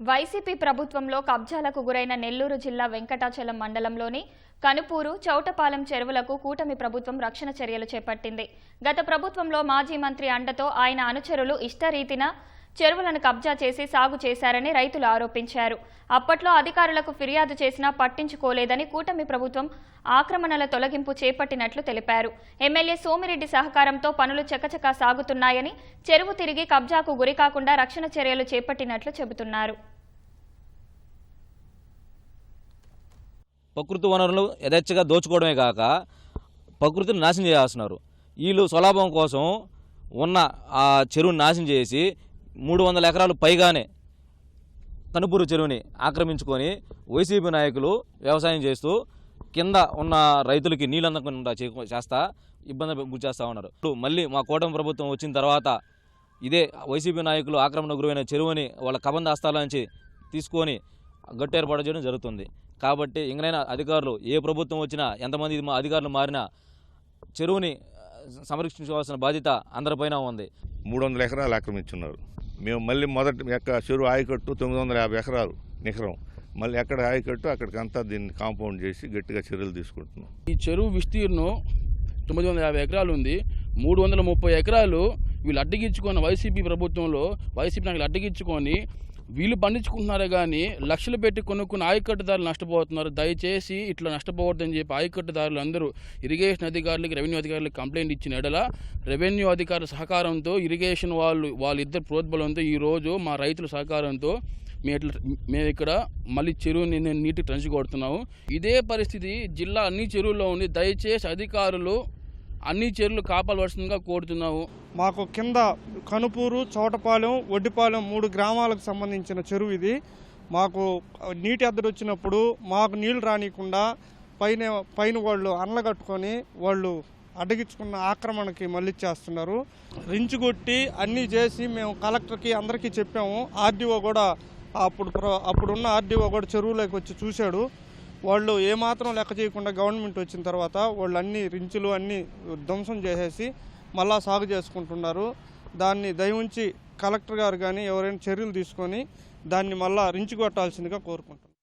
YCP ప్రభుత్వంలో కబ్జాలకు గురైన నెల్లూరు జిల్లా వెంకటాచలం మండలంలోని కనుపూరు చౌటపాలెం చెరువులకు కూటమి ప్రభుత్వం రక్షణ చర్యలు చేపట్టింది. గత ప్రభుత్వంలో మాజీ మంత్రి అండతో ఆయన అనుచరులు ఇష్టరీతిన చెరువులను కబ్జా చేసి సాగు చేశారని రైతులు ఆరోపించారు. అప్పట్లో అధికారులకు ఫిర్యాదు చేసినా పట్టించుకోలేదని కూటమి ప్రభుత్వం ఆక్రమణల తొలగింపు చేపట్టినట్లు తెలిపారు. ఎమ్మెల్యే సోమిరెడ్డి సహకారంతో పనులు చకచకా సాగుతున్నాయని చెరువు తిరిగి కబ్జాకు గురికాకుండా రక్షణ చర్యలు చేపట్టినట్లు చెబుతున్నారు. ప్రకృతి వనరులు యథేచ్ఛగా దోచుకోవడమే కాక ప్రకృతిని నాశనం చేస్తున్నారు వీళ్ళు స్వలాభం కోసం ఉన్న ఆ చెరువుని నాశనం చేసి మూడు వందల ఎకరాలు పైగానే కనుపూరు చెరువుని ఆక్రమించుకొని వైసీపీ నాయకులు వ్యవసాయం చేస్తూ కింద ఉన్న రైతులకి నీళ్ళు అందకుండా చే- చేస్తా ఇబ్బంది గురి చేస్తూ ఉన్నారు. ఇప్పుడు మళ్ళీ మా కూటమి ప్రభుత్వం వచ్చిన తర్వాత ఇదే వైసీపీ నాయకులు ఆక్రమణ గురైన చెరువుని వాళ్ళ కబంధ హస్తాల నుంచి తీసుకొని గట్టు ఏర్పాటు చేయడం జరుగుతుంది. కాబట్టి ఇంకనైనా అధికారులు ఏ ప్రభుత్వం వచ్చినా ఎంతమంది మా అధికారులు మారినా చెరువుని సంరక్షించుకోవాల్సిన సంరక్షించవలసిన బాధ్యత అందరిపైన ఉంది. మూడు వందల ఎకరాలు ఆక్రమించున్నారు. మేము మళ్ళీ మొదటి యొక్క చెరువు ఆయకట్టు తొమ్మిది వందల యాభై ఎకరాలు నికరం. మళ్ళీ ఎక్కడ ఆయకట్టు అక్కడికంతా దీన్ని కాంపౌండ్ చేసి గట్టిగా చర్యలు తీసుకుంటున్నాం. ఈ చెరువు విస్తీర్ణం తొమ్మిది వందల యాభై ఎకరాలు ఉంది. మూడు వందల ముప్పై ఎకరాలు వీళ్ళు అడ్డగించుకొని వైసీపీ ప్రభుత్వంలో వైసీపీ నాయకులు అడ్డగించుకొని వీళ్ళు పండించుకుంటున్నారే కానీ లక్షలు పెట్టి కొనుక్కున్న ఆయకట్టుదారులు నష్టపోతున్నారు. దయచేసి ఇట్లా నష్టపోవద్దని చెప్పి ఆయకట్టుదారులు అందరూ ఇరిగేషన్ అధికారులకి రెవెన్యూ అధికారులకు కంప్లైంట్ ఇచ్చిన ఎడల రెవెన్యూ అధికారుల సహకారంతో ఇరిగేషన్ వాళ్ళు వాళ్ళిద్దరు ప్రోద్బలంతో ఈరోజు మా రైతుల సహకారంతో మేము ఇట్లా మేము ఇక్కడ మళ్ళీ చెరువుని నేను నీటికి ట్రంచి కొడుతున్నాము ఇదే పరిస్థితి జిల్లా అన్ని చెరువుల్లో ఉంది. దయచేసి అధికారులు అన్ని చెరువులు కాపాడవలసిందిగా కోరుతున్నాము మాకు కింద కనుపూరు చోటపాలెం ఒడ్డిపాలెం మూడు గ్రామాలకు సంబంధించిన చెరువు ఇది. మాకు నీటి ఎద్దడి వచ్చినప్పుడు మాకు నీళ్ళు రానియకుండా పైన పైన వాళ్ళు అన్నగట్టుకొని వాళ్ళు అడ్డగించుకున్న ఆక్రమణకి మళ్ళీ చేస్తున్నారు రించుగొట్టి అన్నీ చేసి మేము కలెక్టర్కి అందరికీ చెప్పాము. ఆర్డీఓ కూడా అప్పుడు అప్పుడున్న ఆర్డీఓ కూడా చెరువులోకి వచ్చి చూశాడు. వాళ్ళు ఏమాత్రం లెక్క చేయకుండా గవర్నమెంట్ వచ్చిన తర్వాత వాళ్ళు అన్ని రించులు అన్నీ ధ్వంసం చేసేసి మళ్ళా సాగు చేసుకుంటున్నారు. దాన్ని దయవుంచి కలెక్టర్ గారు కానీ ఎవరైనా చర్యలు తీసుకొని దాన్ని మళ్ళా రించి కొట్టాల్సిందిగా కోరుకుంటున్నాను